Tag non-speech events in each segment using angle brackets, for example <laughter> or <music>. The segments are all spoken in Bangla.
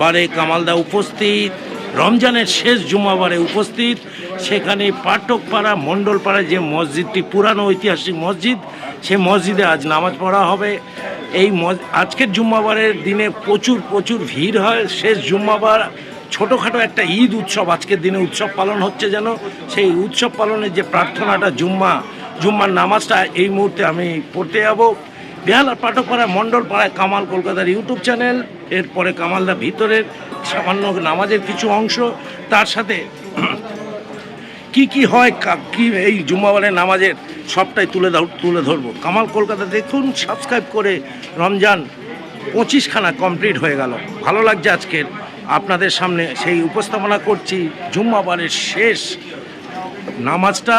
বারে কামালদা উপস্থিত, রমজানের শেষ জুম্মাবারে উপস্থিত, সেখানে পাঠকপাড়া মণ্ডলপাড়া যে মসজিদটি পুরানো ঐতিহাসিক মসজিদ, সে মসজিদে আজ নামাজ পড়া হবে। এই আজকের জুম্মাবারের দিনে প্রচুর প্রচুর ভিড় হয়। শেষ জুম্মাবার ছোটোখাটো একটা ঈদ উৎসব, আজকের দিনে উৎসব পালন হচ্ছে যেন। সেই উৎসব পালনের যে প্রার্থনাটা জুম্মা, জুম্মার নামাজটা এই মুহূর্তে আমি পড়তে যাব। বেহালার পাঠকপাড়া মণ্ডল পাড়ায় কামাল কলকাতার ইউটিউব চ্যানেল, এরপরে কামালদা ভিতরের সামান্য নামাজের কিছু অংশ, তার সাথে কি কি হয়, কি এই জুম্মাবারের নামাজের সবটাই তুলে তুলে ধরবো। কামাল কলকাতা দেখুন সাবস্ক্রাইব করে রমজান পঁচিশখানা কমপ্লিট হয়ে গেল। ভালো লাগছে আজকের। আপনাদের সামনে সেই উপস্থাপনা করছি জুম্মাবারের শেষ নামাজটা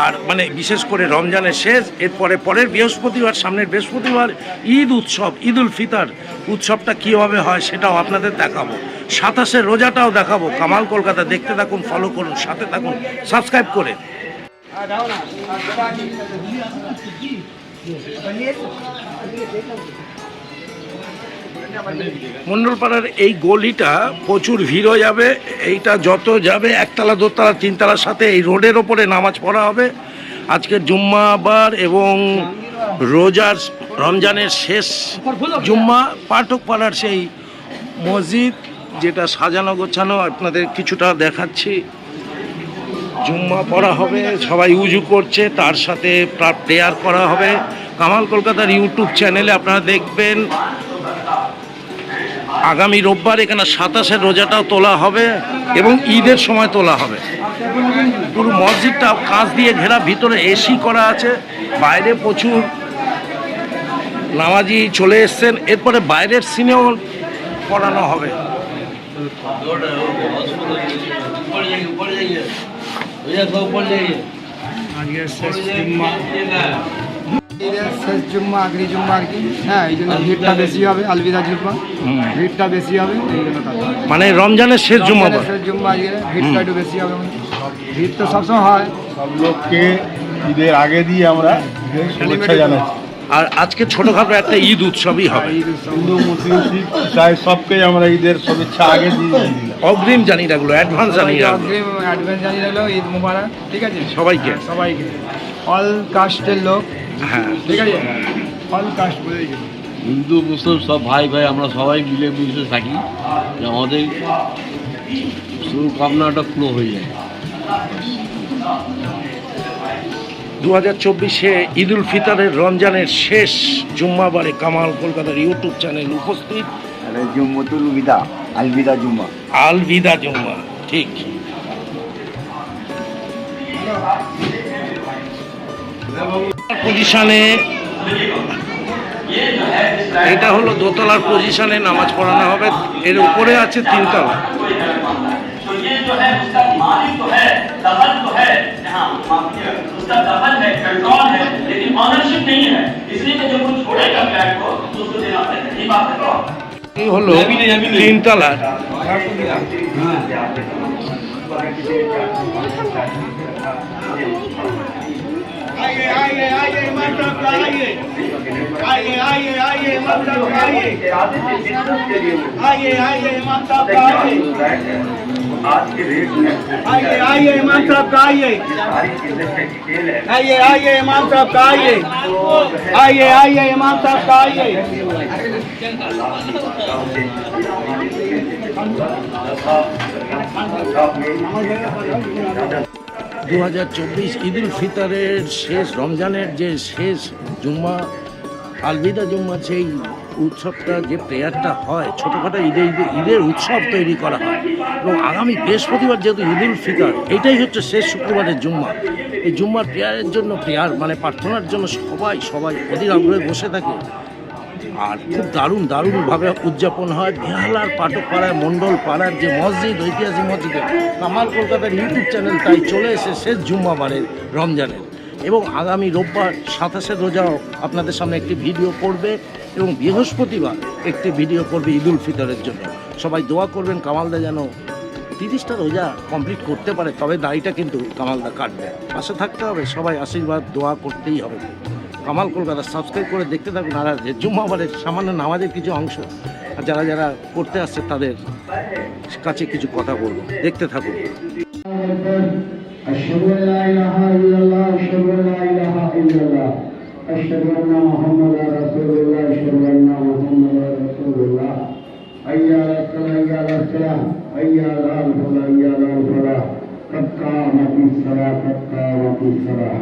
আর মানে বিশেষ করে রমজানের শেষ, এরপরে পরের বৃহস্পতিবার, সামনের বৃহস্পতিবার, ঈদ উৎসব ঈদ উল ফিতর উৎসবটা কীভাবে হয় সেটাও আপনাদের দেখাবো। সাতাশে রোজাটাও দেখাবো। কামাল কলকাতা দেখতে থাকুন ফলো করুন, সাথে থাকুন সাবস্ক্রাইব করে। মণ্ডলপাড়ার এই গলিটা প্রচুর ভিড় হয়ে যাবে, এইটা যত যাবে, একতলা, দোতলা, তিনতলার সাথে এই রোডের ওপরে নামাজ পড়া হবে। আজকের জুম্মাবার এবং রোজার রমজানের শেষ জুম্মা পাঠক পাড়ার সেই মসজিদ, যেটা সাজানো গোছানো, আপনাদের কিছুটা দেখাচ্ছি। জুম্মা পড়া হবে, সবাই উজু করছে, তার সাথে প্রেয়ার করা হবে। কামাল কলকাতার ইউটিউব চ্যানেলে আপনারা দেখবেন আগামী রোববার এখানে সাতাশের রোজাটাও তোলা হবে এবং ঈদের সময় তোলা হবে। পুরো মসজিদটা কাঁচ দিয়ে ঘেরা ভিতরে এসি করা আছে বাইরে প্রচুর নামাজি চলে এসছেন। এরপরে বাইরের সিনেও পড়ানো হবে। আজকে শেষ জুম্মা ঈদের শেষ জুম্মা জুম্মা আর কি। হ্যাঁ এই জন্য ভিড়টা বেশি হবে আলবিদা জুম্মা। ভিড়টা বেশি হবে এই জন্য মানে রমজানের শেষ জুম্মাবার শেষ জুম্মা ভিড়টা একটু বেশি হবে। ভিড় তো সবসময় হয়। সব লোককে ঈদের আগে দিয়ে আমরা শুভেচ্ছা জানাচ্ছি। আর আজকে ছোটখাটো একটা ঈদ উৎসবই হবে। ঈদ উৎসব। হিন্দু মুসলিম শিখ ইসাই সবকে আমরা ঈদের শুভেচ্ছা আগে দিয়ে দিলাম অগ্রিম জানি রাখল অ্যাডভান্স জানি রাখল। অগ্রিম অ্যাডভান্স জানি রাখল ঈদ মুবারক ঠিক আছে? সবাইকে। হ্যাঁ, সবাইকে। অল কাস্টের লোক হ্যাঁ। ঠিক আছে? অল কাস্ট বলে হিন্দু মুসলিম সব ভাই ভাই আমরা সবাই মিলে মিশে থাকি। যে আমাদের শুভকামনাটা পুরো হয়ে যায়। দু হাজার চব্বিশে ঈদ উল ফিতরের রমজানের শেষ জুম্মাবারে কামাল কলকাতার ইউটিউব চ্যানেল উপস্থিত। জুম্মতুল বিদা আলবিদা জুম্মা। আল বিদা জুম্মা ঠিক। পজিশনে এটা হলো দোতলার পজিশনে নামাজ পড়ানো হবে। এর উপরে আছে তিনতলা। হলো তিনতলার হ্যাঁ। आइए आइए आइए का आइए आइए आइए आइए का आइए आइए आइए इमाम साहब का आइए आइए आइए इमाम साहब का आइए आइए आइए इमाम साहब का आइए आइए आइए इमाम साहब का आइए দু হাজার চব্বিশ ঈদ উল ফিতরের শেষ, রমজানের যে শেষ জুম্মা, আলবিদা জুম্মা, সেই উৎসবটা যে প্রেয়ারটা হয়, ছোটোখাটো ঈদে ঈদে, ঈদের উৎসব তৈরি করা হয়। এবং আগামী বৃহস্পতিবার যেহেতু ঈদ উল ফিতর এটাই হচ্ছে শেষ শুক্রবারের জুম্মা। এই জুম্মার প্রেয়ারের জন্য, প্রেয়ার মানে প্রার্থনার জন্য সবাই সবাই অধীর আগ্রহে বসে থাকে। আর খুব দারুণ, দারুণভাবে উদযাপন হয়। বেহালার পাঠকপাড়ায় মণ্ডল পাড়ার যে মসজিদ, ঐতিহাসিক মসজিদে। কামাল কলকাতার ইউটিউব চ্যানেল তাই চলে এসে শেষ জুম্মাবারের রমজানের এবং আগামী রোববার সাতাশে রোজাও আপনাদের সামনে একটি ভিডিও করবে এবং বৃহস্পতিবার একটি ভিডিও করবে ঈদ উল ফিতরের জন্য। সবাই দোয়া করবেন, কামালদা যেন তিরিশটা রোজা কমপ্লিট করতে পারে, তবে দাড়িটা কিন্তু কামালদা কাটবে। পাশে থাকতে হবে, সবাই আশীর্বাদ, দোয়া করতেই হবে। কামাল কলকাতা সাবস্ক্রাইব করে দেখতে থাকুন আর যে জুম্মাবারের সামান্য নামাজের কিছু অংশ আর যারা যারা করতে আসছে তাদের কাছে কিছু কথা বলবো দেখতে থাকুন أشهد أن لا إله إلا الله أشهد أن لا إله إلا الله أشهد أن محمدا رسول الله أشهد أن محمدا رسول الله حي على الصلاة حي على الصلاة حي على الفلاح حي على الفلاح قد قامت الصلاة قد قامت الصلاة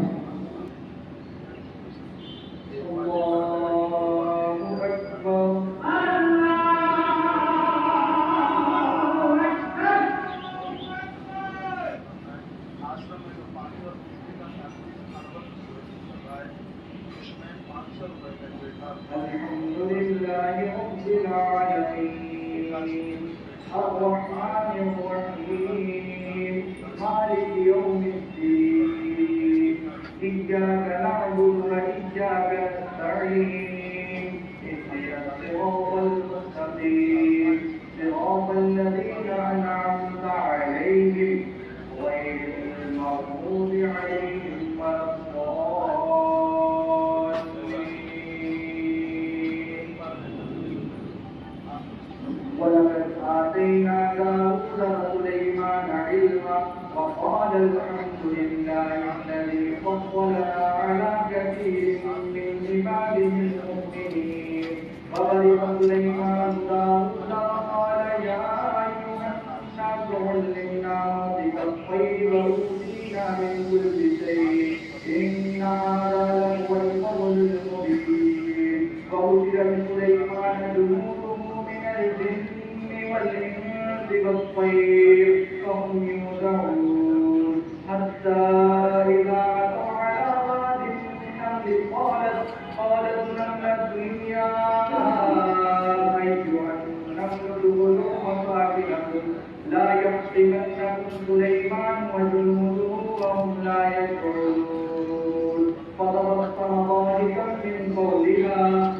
cobija,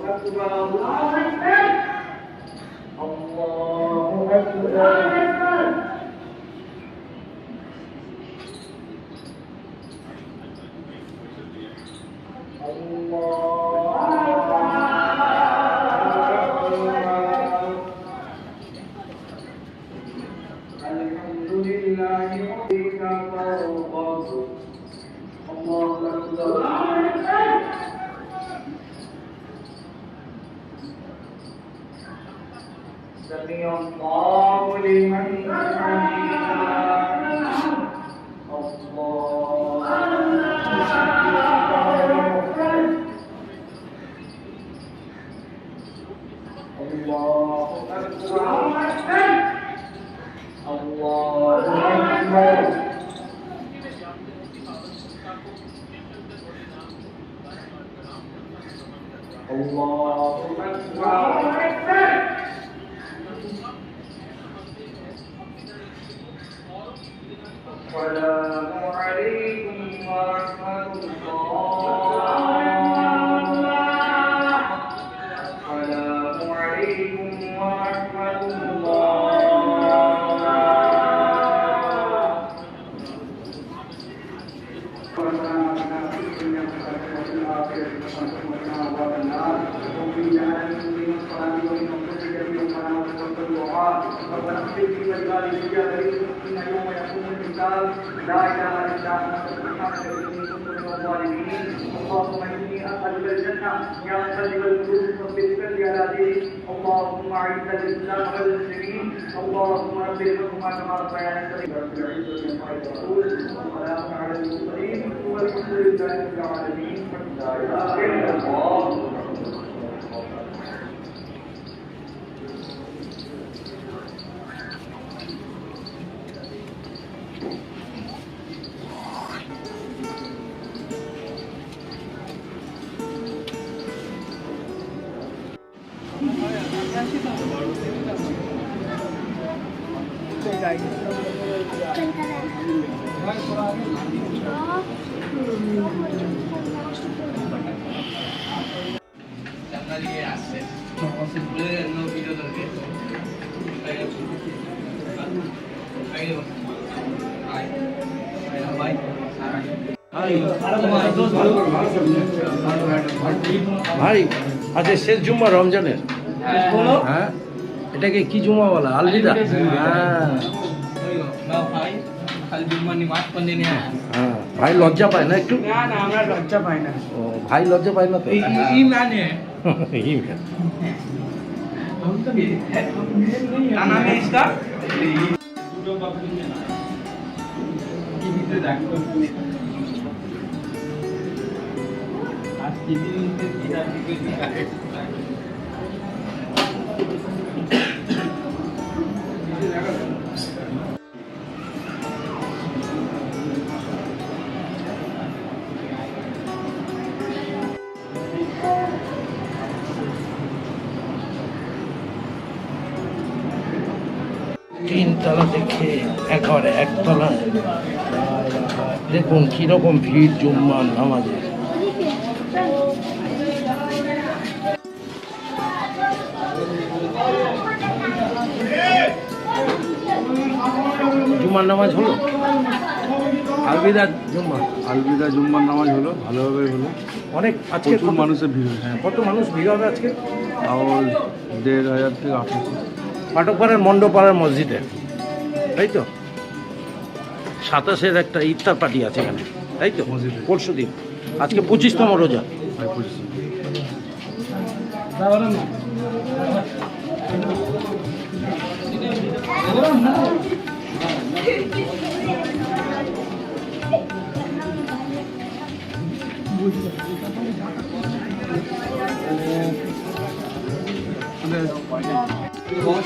الله أكبر الله أكبر الله لمن حمده الله أكبر الله أكبر الله أكبر الله أكبر السلام العالمين ভাই আজকে শেষ জুম্মা রমজানের। হ্যাঁ। এটাকে কি জুম্মা বলা? আলবিদা? হ্যাঁ। হ্যাঁ। ভাই লজ্জা পায় না একটু? না না আমরা লজ্জা পাই না। ও ভাই লজ্জা পায় না তো? ইমানে। ইমান। সুযোগ আপনি টিভিতে দেখো। আর টিভিতে একেবারে একতলা দেখুন কীরকম ভিড় জুম্মার নামাজে। জুম্মার নামাজ হলো? আলবিদা জুম্মা আলবিদা জুম্মার নামাজ হলো ভালোভাবে হলো। অনেক আজকে প্রচুর কত- মানুষের ভিড় হ্যাঁ, কত মানুষ ভিড় হবে আজকে? তাও দেড় হাজার থেকে আঠারোশো। পাঠকপাড়ার মণ্ডপাড়ার মসজিদে। তাই তো? সাতাশের একটা ইফতার পার্টি আছে এখানে তাই তো? পরশু দিন। আজকে পঁচিশতম রোজা। হয় बहुत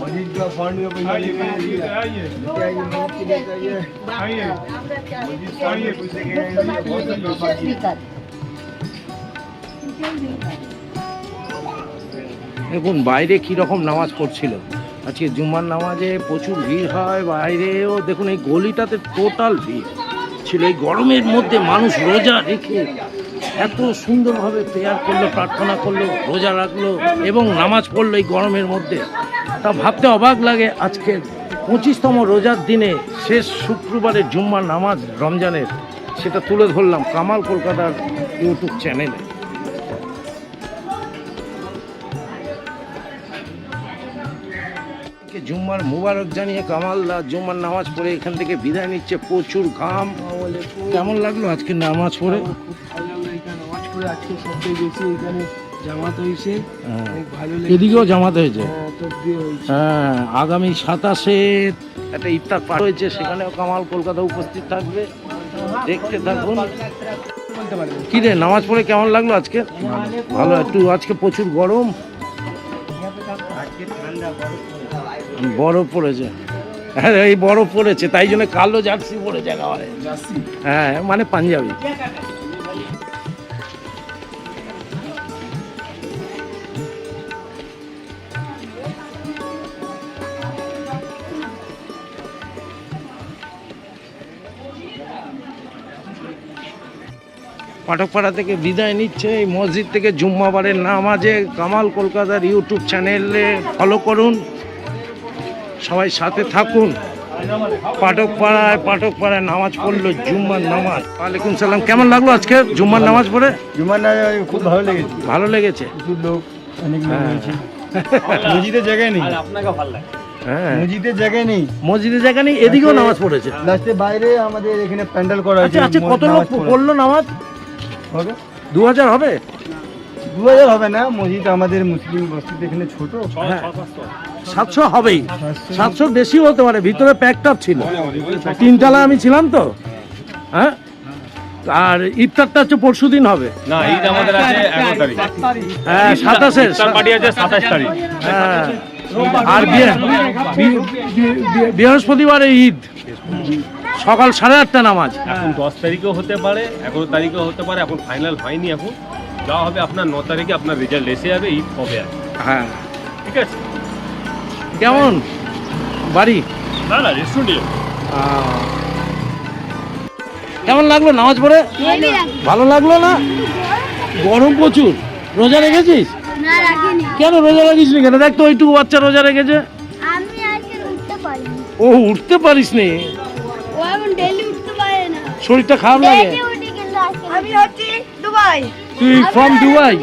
मस्जिद का फंड में पैसा लेके आइए बहुत দেখুন, বাইরে কি রকম নামাজ পড়ছিল। আজকে জুম্মার নামাজে প্রচুর ভিড় হয় বাইরেও। দেখুন, এই গলিটাতে টোটাল ভিড়। ছিল এই গরমের মধ্যে মানুষ রোজা রেখে এত সুন্দরভাবে প্রেয়ার করল, প্রার্থনা করল, রোজা রাখল এবং নামাজ পড়ল এই গরমের মধ্যে। তা ভাবতে অবাক লাগে, আজকের পঁচিশতম রোজার দিনে শেষ শুক্রবারের জুম্মার নামাজ রমজানের, সেটা তুলে ধরলাম কামাল কলকাতার ইউটিউব চ্যানেলে। জুম্মার মুবারক জানিয়ে কামালদা জুম্মার নামাজ পড়ে এখান থেকে বিদায় নিচ্ছে প্রচুর ঘাম। কেমন লাগল আজকে নামাজ পড়ে? নামাজ পড়ে। আজকে সবচেয়ে বেশি এখানে জামাত হয়েছে। হ্যাঁ। ভালো এদিকেও জামাত হয়েছে? হ্যাঁ, হয়েছে। হ্যাঁ আগামী সাতাশে একটা ইফতার পাঠ হয়েছে সেখানেও কামাল কলকাতা উপস্থিত থাকবে। দেখতে থাকুন। কি রে নামাজ পড়ে কেমন লাগল আজকে? ভালো। একটু আজকে প্রচুর গরম। আজকে ঠান্ডা বরফ বরফ পড়েছে। হ্যাঁ এই বরফ পড়েছে তাই জন্য কালো জার্সি পড়েছে একেবারে জার্সি? হ্যাঁ মানে পাঞ্জাবি। পাঠকপাড়া থেকে বিদায় নিচ্ছে এই মসজিদ থেকে জুম্মাবারের নামাজে কামাল কলকাতার ইউটিউব চ্যানেলে ফলো করুন। সবাই সাথে থাকুন। পাঠক পাড়ায় পাঠক পাড়ায় নামাজ পড়ল জুম্মার নামাজ। ওয়ালাইকুম সালাম কেমন লাগল আজকে জুম্মার নামাজ পড়ে? জুমার না খুব ভালো লেগেছে। ভালো লেগেছে? লোক অনেক হ্যাঁ। মসজিদের জায়গায় নেই। হ্যাঁ। মসজিদের জায়গায় নেই। জায়গা নেই এদিকেও নামাজ পড়েছে। লাস্টে বাইরে আমাদের এখানে প্যান্ডেল করা হয়েছে আচ্ছা আচ্ছা কত লোক পড়ল নামাজ? হবে? দু হাজার হবে? দু হাজার হবে না মসজিদ আমাদের মুসলিম বস্তিতে এখানে ছোট। হ্যাঁ। সাতশো হবেই। সাতশোর বেশি হতে পারে ভিতরে প্যাকড আপ ছিল। তিনতলা আমি ছিলাম তো। হ্যাঁ? আর ইফতারটা হচ্ছে পরশু দিন হবে। না ঈদ আমাদের আছে এগারো তারিখ। হ্যাঁ সাতাশের পার্টি আছে সাতাশ তারিখ। হ্যাঁ। আর বৃহস্পতিবারে ঈদ। সকাল সাড়ে আটটা নামাজ। এখন দশ তারিখেও হতে পারে এগারো তারিখেও হতে পারে এখন ফাইনাল হয়নি এখন। যা হবে আপনার ন তারিখে আপনার রেজাল্ট এসে যাবে ঈদ কবে আছে হ্যাঁ। ঠিক আছে? কেমন? বাড়ি? না না রেস্টুরেন্টে কেমন লাগল নামাজ পড়ে? ভালো লাগল না? গরম প্রচুর। রোজা রেখেছিস? কেন রোজা রাখিস নি কেন? দেখ তো ওইটুকু বাচ্চা রোজা রেখেছে। ও উঠতে পারিস না। শরীরটা খারাপ লাগে? আমি হচ্ছি দুবাই। তুই ফ্রম দুবাই?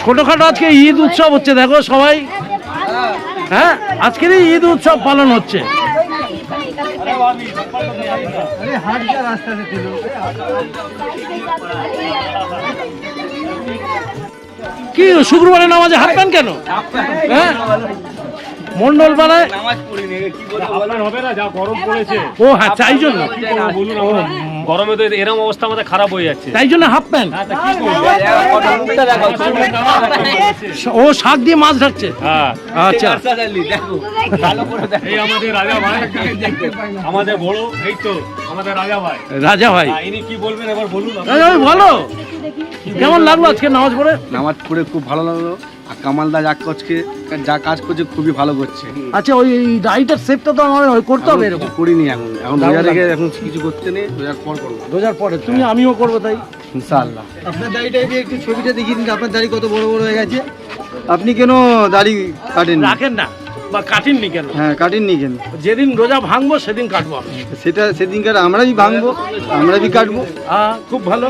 ছোটখাটো আজকে ঈদ উৎসব হচ্ছে দেখো সবাই। হ্যাঁ আজকেরই ঈদ উৎসব পালন হচ্ছে। আরে হাট যা রাস্তাতে ছিল কি শুক্রবারে নামাজে হাত পান কেন হ্যাঁ? মন্ডল পাড়ায় আপনার হবে না যা গরম পড়েছে ও হ্যাঁ তাই জন্য? গরমে তো এরকম অবস্থা আমাদের খারাপ হয়ে যাচ্ছে তাই জন্য হাফ প্যান্ট হ্যাঁ, তা কি করব? ও শাক দিয়ে মাছ হ্যাঁ আচ্ছা আমাদের রাজা ভাই আমাদের বড় এই তো আমাদের রাজা ভাই রাজা ভাই হ্যাঁ, ইনি কি বলবেন এবার বলুন রাজা ভাই বলো <laughs> কেমন লাগল আজকে নামাজ পড়ে? নামাজ পড়ে খুব ভালো লাগল। আর কামালদা যা করছে যা কাজ করছে খুবই ভালো করছে। আচ্ছা ওই রাইটার সেটটা তো আমার করতে হবে এরকম। করিনি এখন। এখন রোজা রেখে এখন কিছু করতে নেই রোজার পর করব। রোজার পরে তুমি আমিও করব তাই। ইনশাআল্লাহ। আপনার দাড়িটা দিয়ে একটু ছবিটা দেখিয়ে দিন আপনার দাড়ি কত বড় বড় হয়ে গেছে? আপনি কেন দাড়ি কাটেন রাখেন না। বা কাটিননি কেন? হ্যাঁ কাটিননি কেন? যেদিন রোজা ভাঙবো সেদিন কাটবো সেটা সেদিনকার আমরাই ভাঙবো আমরাই কাটবো। আহ, খুব ভালো।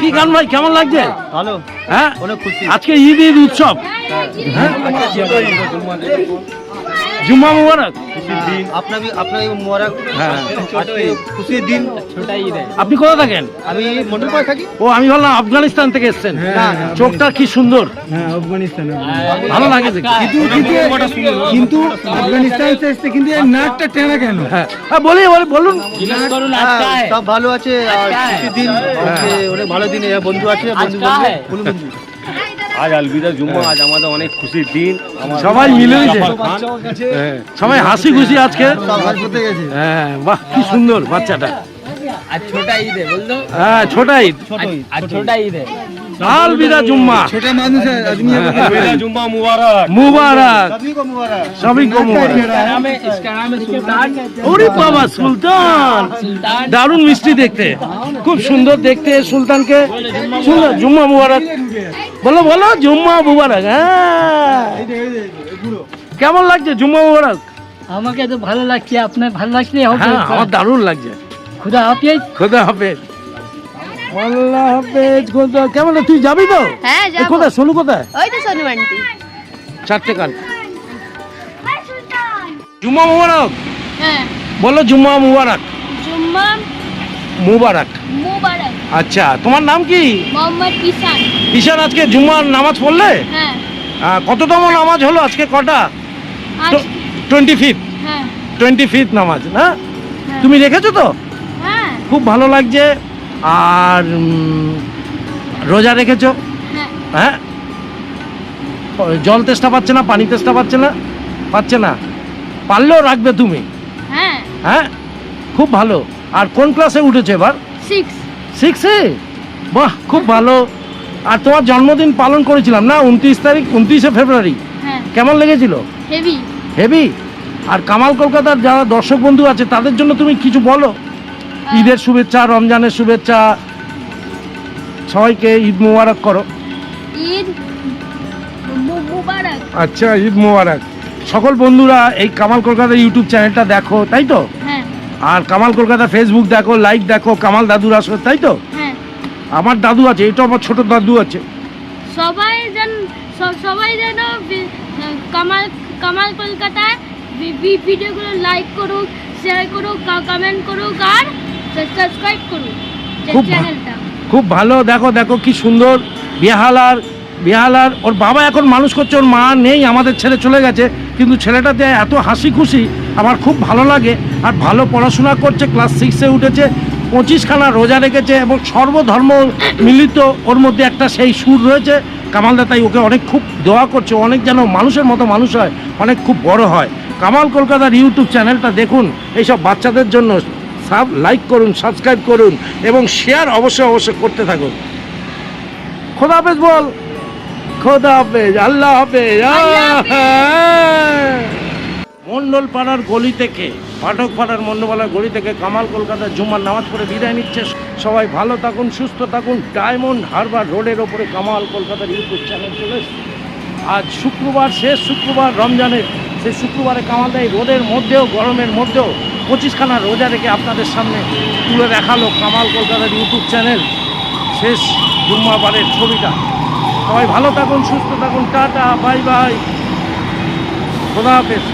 কি গান ভাই কেমন লাগছে? ভালো। হ্যাঁ? অনেক খুশি। আজকে ঈদ ঈদ উৎসব। হ্যাঁ? জুম্মা মুবারক। আপনার আপনার মোবারক। হ্যাঁ খুশির দিন। আপনি কোথায় থাকেন? আমি থাকি। ও আমি ভাবলাম আফগানিস্তান থেকে এসেছেন। চোখটা কি সুন্দর? হ্যাঁ আফগানিস্তানে ভালো লাগে দেখতে। কিন্তু আফগানিস্তান থেকে এসছে কিন্তু এই নাকটা টেনা কেন? হ্যাঁ। হ্যাঁ, বলি বলি বলুন। হ্যাঁ, সব ভালো আছে। আর খুশির দিন অনেক ভালো দিন বন্ধু আছে বন্ধু বন্ধু বন্ধু আজ আলবিদা জুম্মা আজ আমাদের অনেক খুশির দিন আমার সবাই মিলে দিয়েছে জাফর খান, হ্যাঁ, সবাই হাসি খুশি আজকে সব হাত করতে গেছে হ্যাঁ বাহ কি সুন্দর বাচ্চাটা আর ছোটা ঈদে বলতো হ্যাঁ ছোট ঈদ আর ছোটা ঈদে আল বিদা জুম্মা ছোট মানুষ আদমি আলবিদা জুম্মা মুবারক মুবারক সবই কো মুবারক সবই কো মুবারক নামে इसका नाम है सुल्तान ওরে বাবা সুলতান सुल्तान দারুণ মিষ্টি দেখতে খুব সুন্দর দেখতে সুলতানকে সুন্দর জুম্মা মুবারক বলো বলো জুম্মা মুবারক হ্যাঁ। কেমন লাগছে জুম্মা মুবারক? আমাকে তো ভালো লাগছে আপনার ভালো লাগছে হ্যাঁ আমার দারুণ লাগছে। খুদা হাফিজ। খোদা হাফেজ। আল্লাহ হাফেজ খোদা কেমন তুই যাবি তো? হ্যাঁ কোথায় সোনু কোথায়? ওই তো সোনু আন্টি। চারটে কাল। জুম্মা মুবারক। হ্যাঁ। বলো জুম্মা মুবারক। জুম্মা মুবারক। মুবারক। আচ্ছা তোমার নাম কি? মোহাম্মদ ঈশান। আজকে জুম্মার নামাজ পড়লে? হ্যাঁ। কততম নামাজ হলো আজকে কটা? টোয়েন্টি হ্যাঁ। টোয়েন্টি ফিফথ নামাজ না হ্যাঁ। তুমি রেখেছো তো? হ্যাঁ। খুব ভালো লাগছে। আর রোজা রেখেছো? হ্যাঁ। হ্যাঁ? জল তেষ্টা পাচ্ছে না পানি তেষ্টা পাচ্ছে না? পাচ্ছে না? পারলেও রাখবে তুমি। হ্যাঁ। হ্যাঁ? খুব ভালো। আর কোন ক্লাসে উঠেছে এবার? সিক্স সিক্সে বাহ খুব ভালো। আর তোমার জন্মদিন পালন করেছিলাম না? উনত্রিশ তারিখ উনত্রিশে ফেব্রুয়ারি। হ্যাঁ। কেমন লেগেছিল? হেভি হেভি আর কামাল কলকাতার যারা দর্শক বন্ধু আছে তাদের জন্য তুমি কিছু বলো? ঈদের শুভেচ্ছা রমজানের শুভেচ্ছা। সবাইকে ঈদ মোবারক করো। ঈদ মুবারক। আচ্ছা ঈদ মোবারক। সকল বন্ধুরা এই কামাল কলকাতার ইউটিউব চ্যানেলটা দেখো তাই তো? আর কামাল কলকাতা ফেসবুক দেখো লাইক দেখো কামাল দাদুর আসো তাই তো? হ্যাঁ। আমার দাদু আছে এটা আমার ছোট দাদু আছে। সবাই যেন স- সবাই যেন বি- কামাল কামাল কলকাতায় ভি- ভি- ভিডিওগুলো লাইক করুক শেয়ার করুক কমেন্ট করুক আর সাবস্ক্রাইব করুক খুব ভা- চ্যানেলটা খুব ভালো দেখো দেখো কি সুন্দর। বেহালার বেহালার ওর বাবা এখন মানুষ করছে ওর মা নেই আমাদের ছেলে চলে গেছে কিন্তু ছেলেটাতে এত হাসি খুশি আমার খুব ভালো লাগে আর ভালো পড়াশোনা করছে ক্লাস সিক্সে উঠেছে পঁচিশখানা রোজা রেখেছে এবং সর্বধর্ম মিলিত ওর মধ্যে একটা সেই সুর রয়েছে কামালদা তাই ওকে অনেক খুব দোয়া করছে অনেক যেন মানুষের মতো মানুষ হয় অনেক খুব বড় হয়। কামাল কলকাতার ইউটিউব চ্যানেলটা দেখুন এইসব বাচ্চাদের জন্য সাব লাইক করুন সাবস্ক্রাইব করুন এবং শেয়ার অবশ্যই অবশ্যই করতে থাকুন। খোদা হাফেজ বল খোদা হাফেজ আল্লাহ হাফেজ মন্ডল পাড়ার গলি থেকে পাঠক পাড়ার মন্ডলপাড়ার গলি থেকে কামাল কলকাতার জুম্মার নামাজ পড়ে বিদায় নিচ্ছে। সবাই ভালো থাকুন, সুস্থ থাকুন। ডায়মন্ড হারবার রোডের ওপরে কামাল কলকাতার ইউটিউব চ্যানেল চলে। আজ শুক্রবার, শেষ শুক্রবার রমজানের, সেই শুক্রবারে কামাল দেয় রোদের মধ্যেও, গরমের মধ্যেও পঁচিশখানা রোজা রেখে আপনাদের সামনে তুলে দেখাল কামাল কলকাতার ইউটিউব চ্যানেল শেষ জুম্মাবারের ছবিটা। সবাই ভালো থাকুন, সুস্থ থাকুন। Tata, bye bye. খোদা হাফেজ।